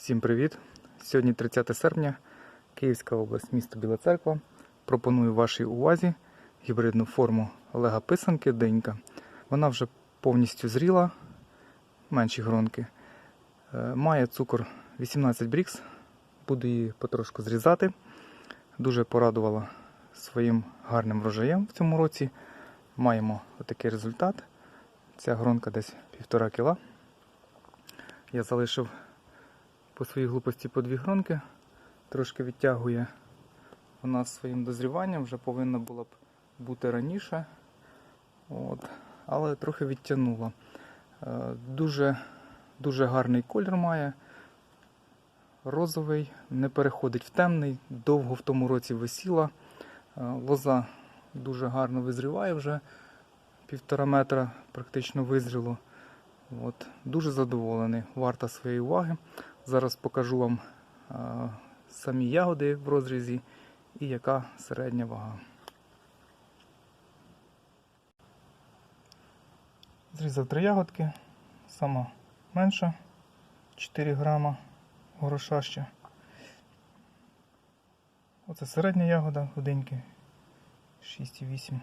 Всім привіт! Сьогодні 30 серпня, Київська область, місто Біла Церква. Пропоную вашій увазі гібридну форму Олега Писанки Денька. Вона вже повністю зріла, менші гронки. Е, Має цукор 18 брікс, буду її потрошку зрізати. Дуже порадувала своїм гарним врожаєм в цьому році. Маємо отакий результат. Ця гронка десь півтора кіла. Я залишив по своїй глупості по дві гронки. Трошки відтягує вона своїм дозріванням, вже повинна була б бути раніше. От. Але трохи відтягнула. Е, Дуже, дуже гарний колір має. Розовий, не переходить в темний, довго в тому році висіла. Е, Лоза дуже гарно визріває вже півтора метра, практично визріло. От. Дуже задоволений, варта своєї уваги. Зараз покажу вам самі ягоди в розрізі і яка середня вага. Зрізав три ягодки, сама менша 4 грама гроша ще. Оце середня ягода, годинки 6,8.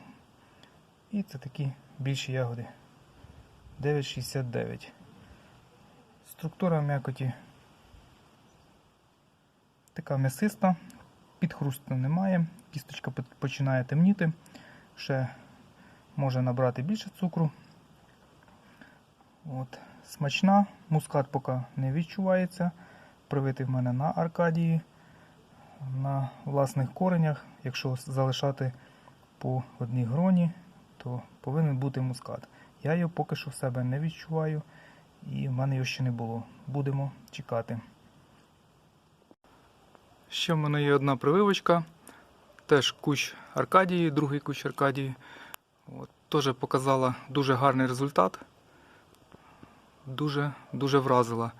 І це такі більші ягоди 9,69. Структура м'якоті така м'ясиста, підхрусту немає, кісточка починає темніти, ще може набрати більше цукру. От. Смачна, мускат поки не відчувається. Привитий в мене на аркадії, на власних коренях. Якщо залишати по одній гроні, то повинен бути мускат. Я його поки що в себе не відчуваю і в мене його ще не було. Будемо чекати. Ще в мене є одна прививочка. Теж кущ Аркадії, другий кущ Аркадії. От, теж показала дуже гарний результат. Дуже, дуже вразила.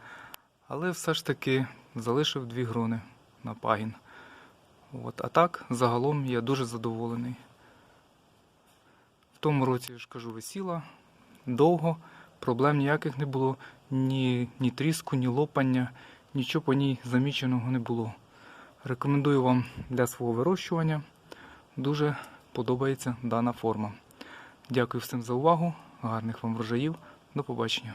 Але все ж таки залишив дві грони на пагін. От, а так, загалом я дуже задоволений. В тому році, я ж кажу, висіла довго, проблем ніяких не було, ні, ні тріску, ні лопання, нічого по ній заміченого не було. Рекомендую вам для свого вирощування. Дуже подобається дана форма. Дякую всім за увагу, гарних вам врожаїв. До побачення.